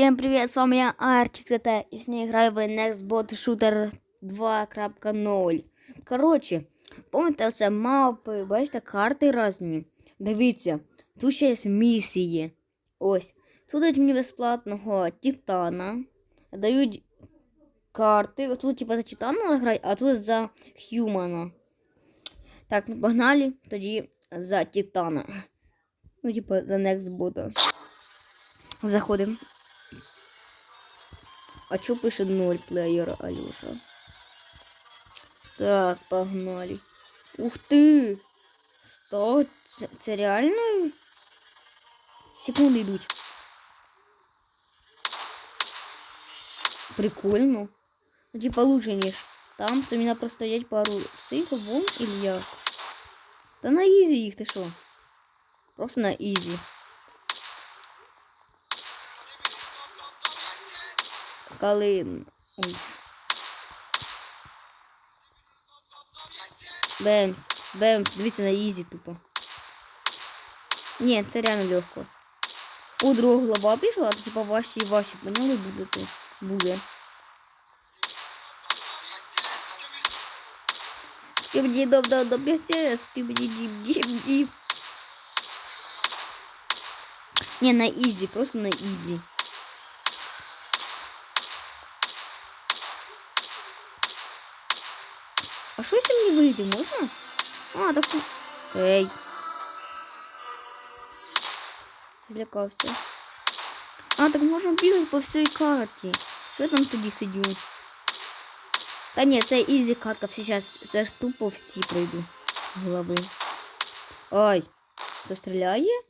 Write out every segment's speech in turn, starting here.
Всем привет, с вами я Арчик ТТ, и сегодня играю в Next Bot Shooter 2.0. Короче, помните оце мапи, бачите, карти різні. Дивіться, тут ще є місії. Ось. Тут дають мені безплатного Титана. Дають карти. Тут типа за Титана грати, а тут за Хьюмана. Так, ну погнали. Тоді за Титана. Ну, типа за Next Bot. Заходимо. А чё пишет ноль плеера, Алёша? Так, погнали. Ух ты! Сто... Це, це реально? Секунди йдуть. Прикольно. Ну, типа лучше, ніж там, то мене просто стоять пару цих вон или як. Та на ізі їх ти що? Просто на ізі. Калин. Ой. Бемс. Бемс. Дивіться на ізі тупо. Ні, це реально легко. У другого глава пішла, а то типа ваші і ваші, поняли, будете? Буде. Скибді доб доб доб ясе, скибді діб діб діб. Ні, на ізі, просто на ізі. А що якщо мені вийти можна? А, так. тут- Ей. Злякався. А, так можна бігати по всій карті. Що я там тоді сидю? Та ні, це ізі катка, всі зараз це ж тупо всі пройду. Голови. Ай, це стріляє?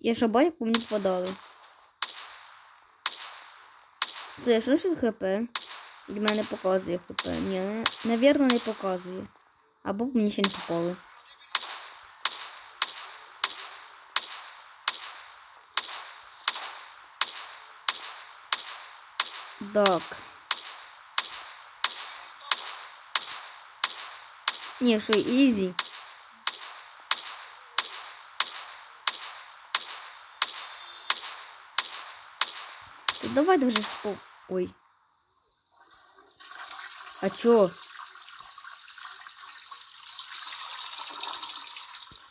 Я ж барик по мені попадали. Це що ж з ХП? Для мене показує хп. Ні, не, навірно, не показує. Або б мені ще не попали. Так. Ні, що ізі. То давай вже спо... Ой. А чё?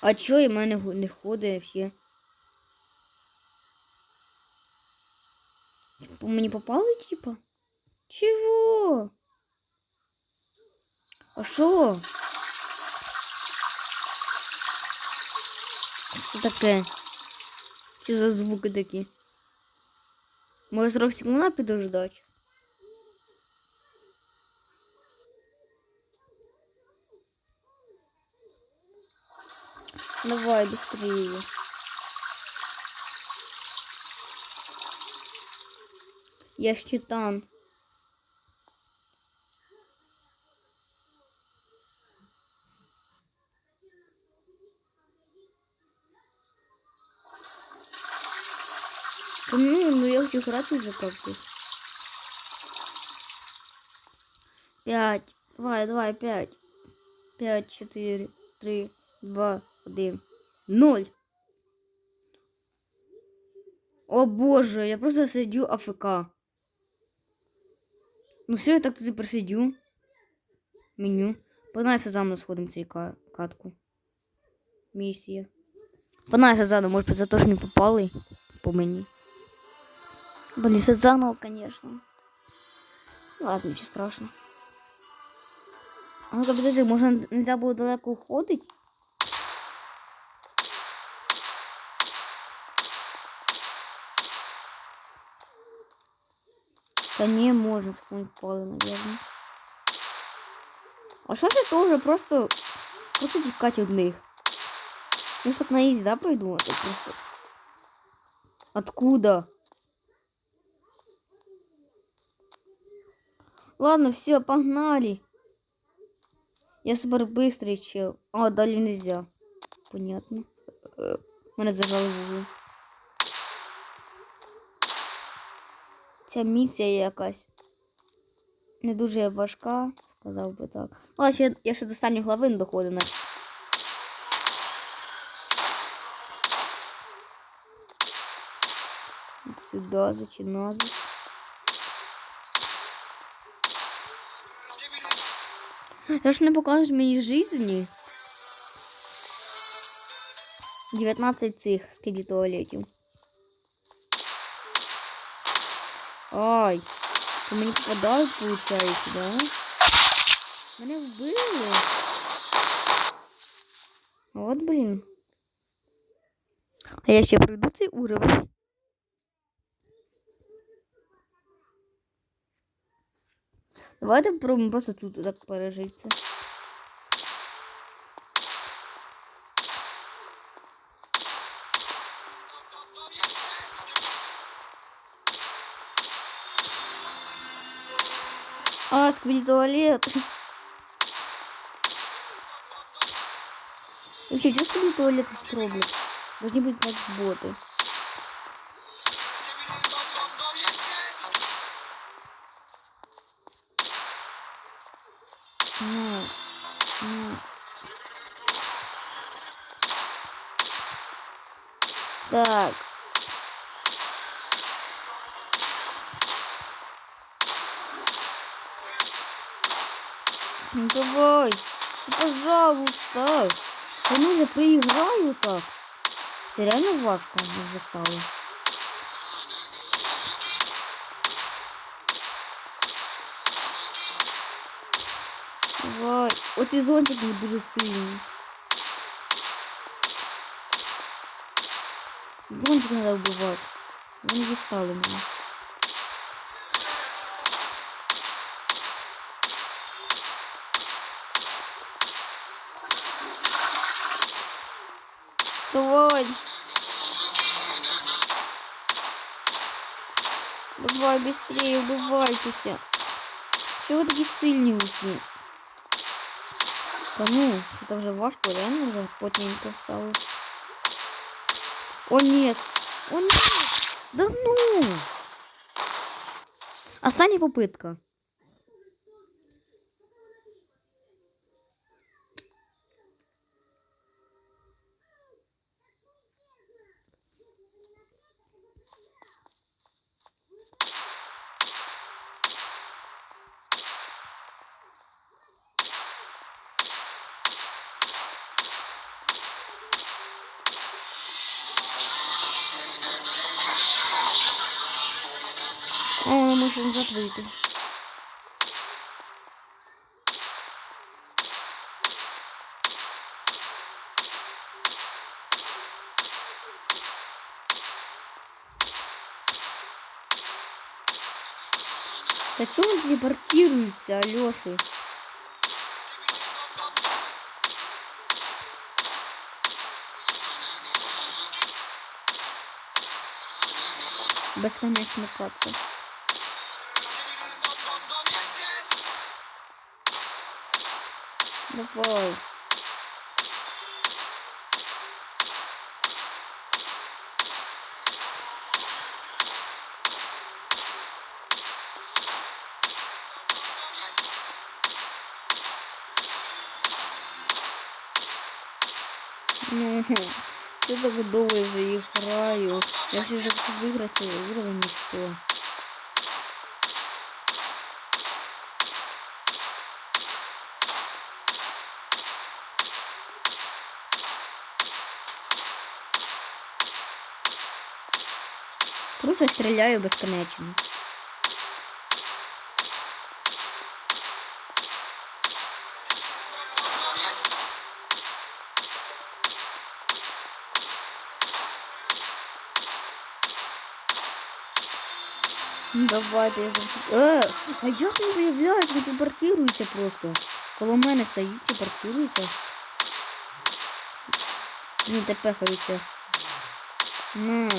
А чё і мене гу- не ходить вообще? По мені попали, типа? Чего? А що? Що це таке? Що за звуки такі? Може 40 секунд підождати? Давай быстрее. Я ж ну, ну я хочу играть уже как-то. Пять. Давай, давай, пять. Пять, четыре, три, два, один, ноль. О боже, я просто сидю АФК. Ну все, я так тут і просидю. Меню. Погнали все заново сходимо цей ка- катку. Місія. Погнали все заново, може за те, що не попали по мені. Блін, все заново, конечно. Ну, ладно, нічого страшного. А ну-ка, подожди, може нельзя було далеко уходить? Да не, можно вспомнить полы, наверное. А что же тоже просто... Просто тікати одних. Я ж так на ізі, да, пройду? А то просто... Откуда? Ладно, все, погнали. Я супер быстрый чел. А, далі нельзя. Понятно. Е, Мене зажали в угол. Ця місія якась не дуже важка, сказав би так. Але ще, я ще до останньої глави не доходив наче. От Сюда зачиназиш. Ти ж не покажеш мені жизни? 19 цих туалетів. Ай, по мені попадають, получається, да? Мене вбили. От, блін. А я ще пройду цей уровень. Давайте попробуємо просто тут так пережитися. А, сквозь туалет. Вообще, что сквозь туалет пробует? Должны быть значит, боты. Ну, ну. Так. Ну давай, ну, пожалуйста. Я ну уже проиграю так. Це реально важко вже стало. Давай. Оці зонтики дуже сильні. Зонтик треба вбивати. Вони дістали мене. Давай. Давай быстрее, убивайтеся. Чого ви такі сильні усі? Та ну, що то вже важко, реально вже потненько стало. О, нет. О, нет. Да ну. Остання попытка. О, може назад чего он телепортируется, Алёши? Безконечно катка. Давай. Ну, что так долго же играю. Я все захочу выиграть уровень и все. що стріляю безконечно. Давайте я зачем. Е, а як не виявляється, ви телепортирується просто. Коло мене стоїть, телепортирується. Не тепехається. Ну.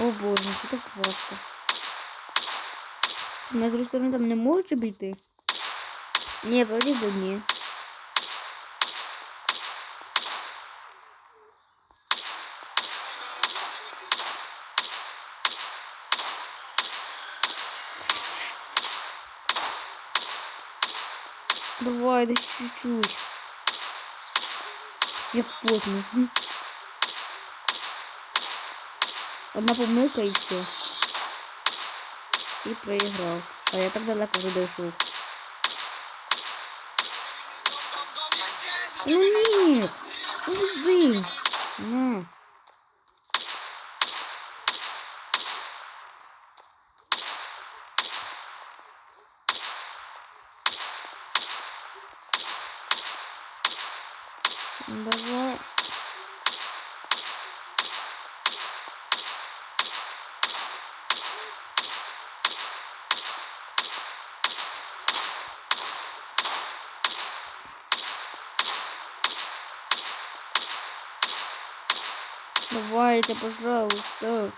О боже, ну що так важко. Ми з другої сторони там не можуть обійти? Ні, вроді би ні. Давай, десь чуть-чуть. Я потний. Хм. Одна помилка і все. І проіграв. А я так далеко вже дійшов. Ну ні! Ну йди! На. Давай. Давайте, пожалуйста.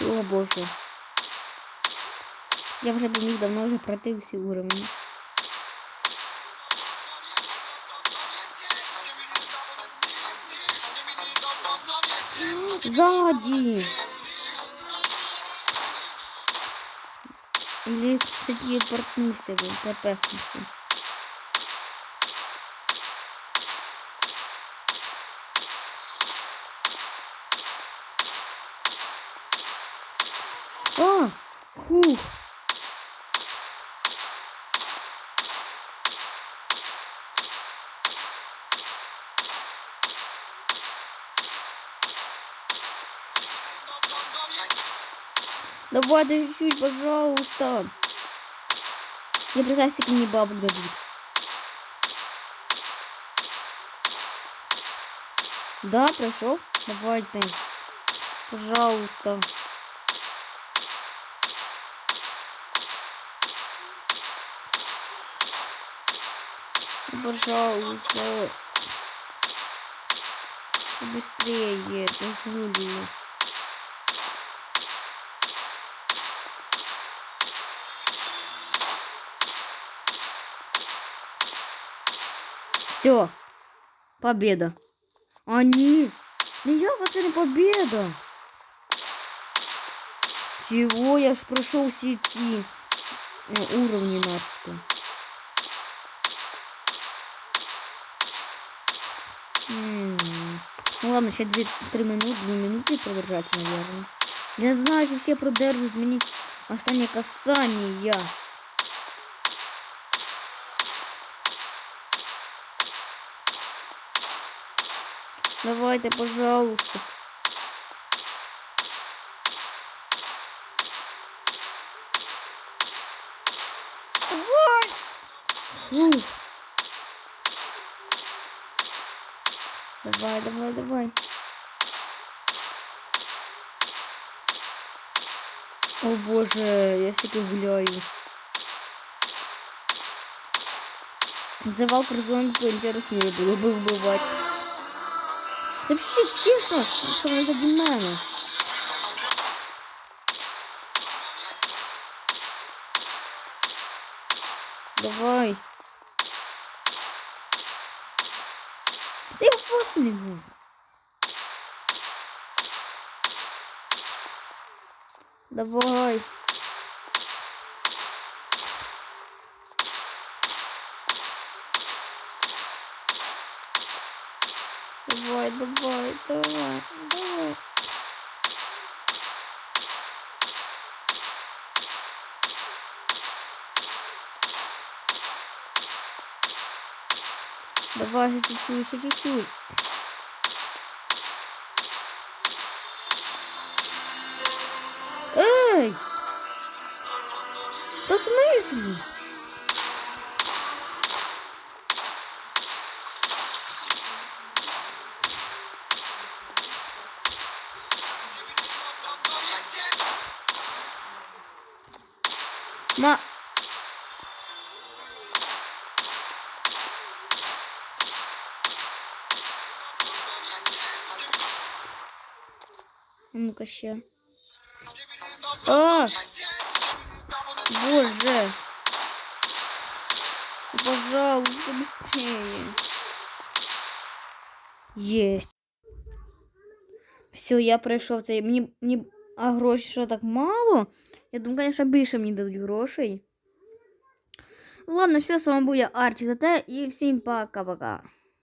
О боже. Я вже б міг давно вже пройти всі уровні. Сзади. Или це телепортнувся він, тепехнувся. А, фух. Давай, чуть-чуть, пожалуйста. Я представляю, сколько мне бабок дадут. Да, прошел. Давай ты. Пожалуйста. Пожалуйста. Быстрее, ты гули. Все. Победа. А ні. Ніяка це не победа. Чего? Я ж пройшов всі ці е, уровні начебто. М. Ну ладно, ще 2-3 минути, 2 минути продержаться, наверное. Я знаю, що всі продержать мені останнє касання. Давайте, пожалуйста. Давай. Ух. Давай, давай, давай. О боже, я стільки гуляю. Це Валкер поінтересніше було би вбивати. Це взагалі чесно, що вона заді мене. Давай. Та я просто не можу. Давай. Давай, давай, давай, давай. Давай, еще чуть-чуть, еще чуть-чуть. Эй! Да в смысле? Ну-ка ще. А! Боже! Пожалуйста, быстрее. Єсть. Все, я пройшов цей. Мені, мені... А гроші що так мало? Я думаю, конечно, більше мені дадуть грошей. Ладно, все, з вами був я Арчик ТТ і всім пока-пока.